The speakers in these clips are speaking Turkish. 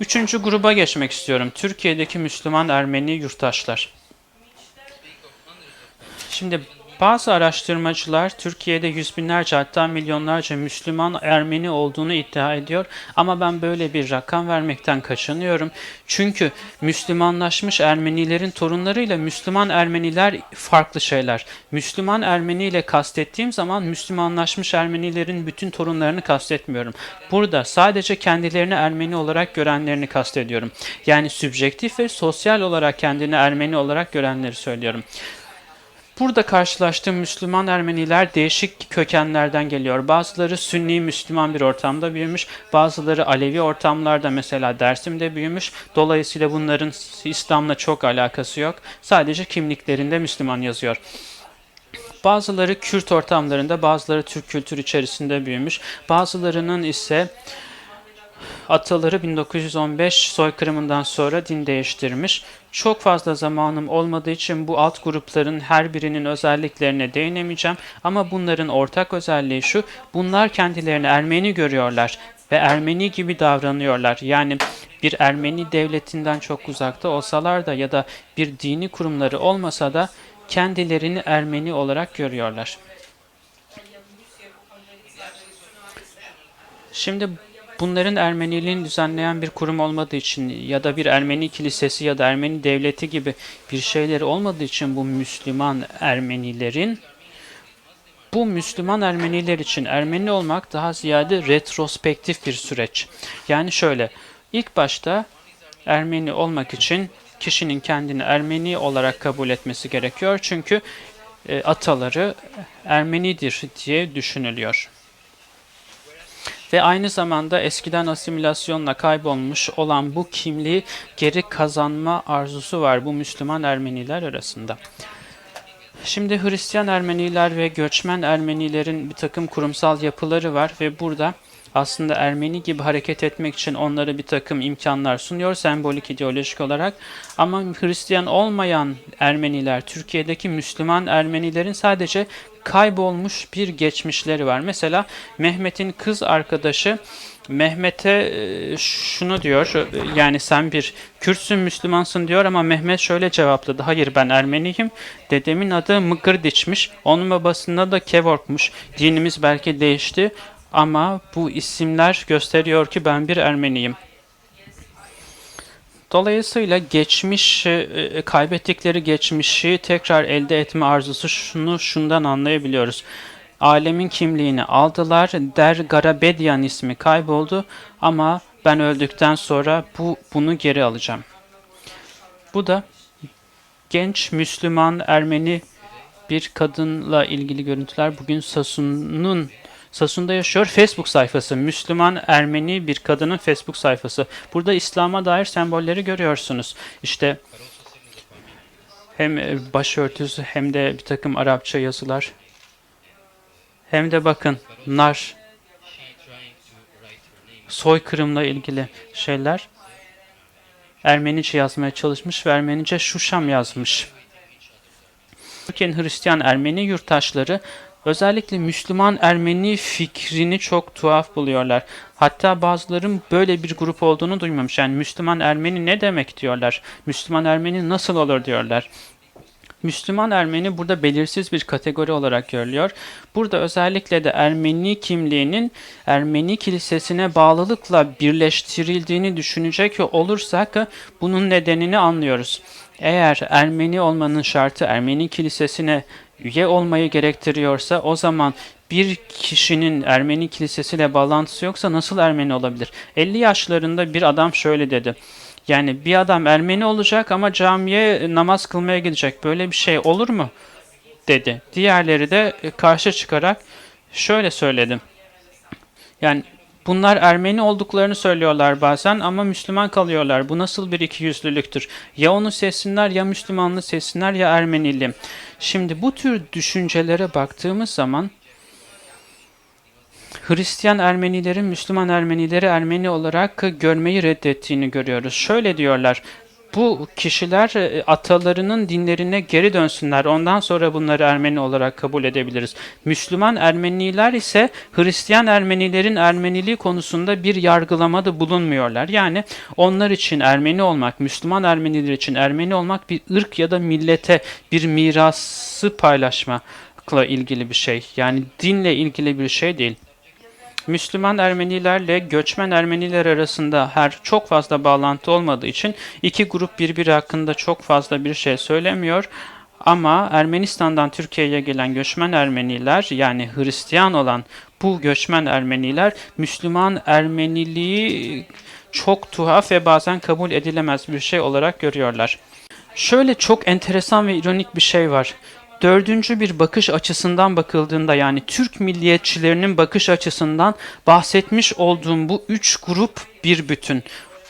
Üçüncü gruba geçmek istiyorum. Türkiye'deki Müslüman Ermeni yurttaşlar. Şimdi bazı araştırmacılar Türkiye'de yüz binlerce hatta milyonlarca Müslüman Ermeni olduğunu iddia ediyor. Ama ben böyle bir rakam vermekten kaçınıyorum. Çünkü Müslümanlaşmış Ermenilerin torunlarıyla Müslüman Ermeniler farklı şeyler. Müslüman Ermeni ile kastettiğim zaman Müslümanlaşmış Ermenilerin bütün torunlarını kastetmiyorum. Burada sadece kendilerini Ermeni olarak görenlerini kastediyorum. Yani sübjektif ve sosyal olarak kendini Ermeni olarak görenleri söylüyorum. Burada karşılaştığım Müslüman Ermeniler değişik kökenlerden geliyor. Bazıları Sünni Müslüman bir ortamda büyümüş, bazıları Alevi ortamlarda mesela Dersim'de büyümüş. Dolayısıyla bunların İslam'la çok alakası yok. Sadece kimliklerinde Müslüman yazıyor. Bazıları Kürt ortamlarında, bazıları Türk kültür içerisinde büyümüş. Bazılarının ise ataları 1915 soykırımından sonra din değiştirmiş. Çok fazla zamanım olmadığı için bu alt grupların her birinin özelliklerine değinemeyeceğim ama bunların ortak özelliği şu, bunlar kendilerini Ermeni görüyorlar ve Ermeni gibi davranıyorlar. Yani bir Ermeni devletinden çok uzakta olsalar da ya da bir dini kurumları olmasa da kendilerini Ermeni olarak görüyorlar. Şimdi bunların Ermeniliğini düzenleyen bir kurum olmadığı için ya da bir Ermeni kilisesi ya da Ermeni devleti gibi bir şeyleri olmadığı için bu Müslüman Ermenilerin bu Müslüman Ermeniler için Ermeni olmak daha ziyade retrospektif bir süreç. Yani şöyle, ilk başta Ermeni olmak için kişinin kendini Ermeni olarak kabul etmesi gerekiyor. Çünkü e, ataları Ermenidir diye düşünülüyor ve aynı zamanda eskiden asimilasyonla kaybolmuş olan bu kimliği geri kazanma arzusu var bu Müslüman Ermeniler arasında. Şimdi Hristiyan Ermeniler ve göçmen Ermenilerin bir takım kurumsal yapıları var ve burada aslında Ermeni gibi hareket etmek için onlara bir takım imkanlar sunuyor sembolik ideolojik olarak. Ama Hristiyan olmayan Ermeniler, Türkiye'deki Müslüman Ermenilerin sadece kaybolmuş bir geçmişleri var. Mesela Mehmet'in kız arkadaşı Mehmet'e e, şunu diyor, yani sen bir Kürtsün, Müslümansın diyor ama Mehmet şöyle cevapladı. Hayır ben Ermeniyim, dedemin adı Mıgırdiç'miş, onun babasında da Kevork'muş. Dinimiz belki değişti ama bu isimler gösteriyor ki ben bir Ermeniyim. Dolayısıyla geçmiş, e, kaybettikleri geçmişi tekrar elde etme arzusu şunu şundan anlayabiliyoruz. Alemin kimliğini aldılar, Der Garabedyan ismi kayboldu ama ben öldükten sonra bu bunu geri alacağım. Bu da genç Müslüman Ermeni bir kadınla ilgili görüntüler. Bugün Sasun'un Sasun'da yaşıyor. Facebook sayfası. Müslüman Ermeni bir kadının Facebook sayfası. Burada İslam'a dair sembolleri görüyorsunuz. İşte hem başörtüsü hem de bir takım Arapça yazılar. Hem de bakın nar soykırımla ilgili şeyler. Ermenice yazmaya çalışmış ve Ermenice Şuşam yazmış. Türkiye'nin Hristiyan Ermeni yurttaşları Özellikle Müslüman Ermeni fikrini çok tuhaf buluyorlar. Hatta bazıların böyle bir grup olduğunu duymamış. Yani Müslüman Ermeni ne demek diyorlar. Müslüman Ermeni nasıl olur diyorlar. Müslüman Ermeni burada belirsiz bir kategori olarak görülüyor. Burada özellikle de Ermeni kimliğinin Ermeni kilisesine bağlılıkla birleştirildiğini düşünecek olursak bunun nedenini anlıyoruz. Eğer Ermeni olmanın şartı Ermeni kilisesine üye olmayı gerektiriyorsa o zaman bir kişinin Ermeni kilisesiyle bağlantısı yoksa nasıl Ermeni olabilir? 50 yaşlarında bir adam şöyle dedi. Yani bir adam Ermeni olacak ama camiye namaz kılmaya gidecek. Böyle bir şey olur mu? dedi. Diğerleri de karşı çıkarak şöyle söyledim. Yani Bunlar Ermeni olduklarını söylüyorlar bazen ama Müslüman kalıyorlar. Bu nasıl bir ikiyüzlülüktür? Ya onu seçsinler ya Müslümanlığı seçsinler ya Ermenili. Şimdi bu tür düşüncelere baktığımız zaman Hristiyan Ermenilerin Müslüman Ermenileri Ermeni olarak görmeyi reddettiğini görüyoruz. Şöyle diyorlar, bu kişiler e, atalarının dinlerine geri dönsünler. Ondan sonra bunları Ermeni olarak kabul edebiliriz. Müslüman Ermeniler ise Hristiyan Ermenilerin Ermeniliği konusunda bir yargılamada bulunmuyorlar. Yani onlar için Ermeni olmak, Müslüman Ermeniler için Ermeni olmak bir ırk ya da millete bir mirası paylaşmakla ilgili bir şey. Yani dinle ilgili bir şey değil. Müslüman Ermenilerle göçmen Ermeniler arasında her çok fazla bağlantı olmadığı için iki grup birbiri hakkında çok fazla bir şey söylemiyor. Ama Ermenistan'dan Türkiye'ye gelen göçmen Ermeniler yani Hristiyan olan bu göçmen Ermeniler Müslüman Ermeniliği çok tuhaf ve bazen kabul edilemez bir şey olarak görüyorlar. Şöyle çok enteresan ve ironik bir şey var. Dördüncü bir bakış açısından bakıldığında yani Türk milliyetçilerinin bakış açısından bahsetmiş olduğum bu üç grup bir bütün.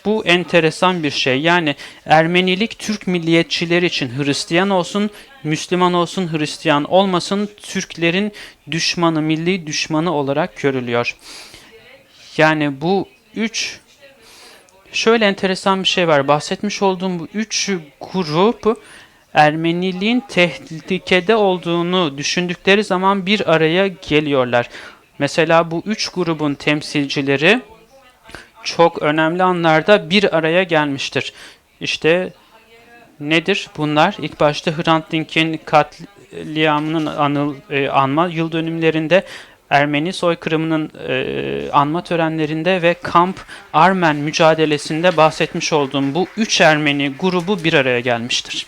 Bu enteresan bir şey. Yani Ermenilik Türk milliyetçileri için Hristiyan olsun, Müslüman olsun, Hristiyan olmasın Türklerin düşmanı, milli düşmanı olarak görülüyor. Yani bu üç şöyle enteresan bir şey var. Bahsetmiş olduğum bu üç grup Ermeniliğin tehlikede olduğunu düşündükleri zaman bir araya geliyorlar. Mesela bu üç grubun temsilcileri çok önemli anlarda bir araya gelmiştir. İşte nedir bunlar? İlk başta Hrant Dink'in katliamının anıl, e, anma yıl dönümlerinde Ermeni soykırımının e, anma törenlerinde ve Kamp Armen mücadelesinde bahsetmiş olduğum bu üç Ermeni grubu bir araya gelmiştir.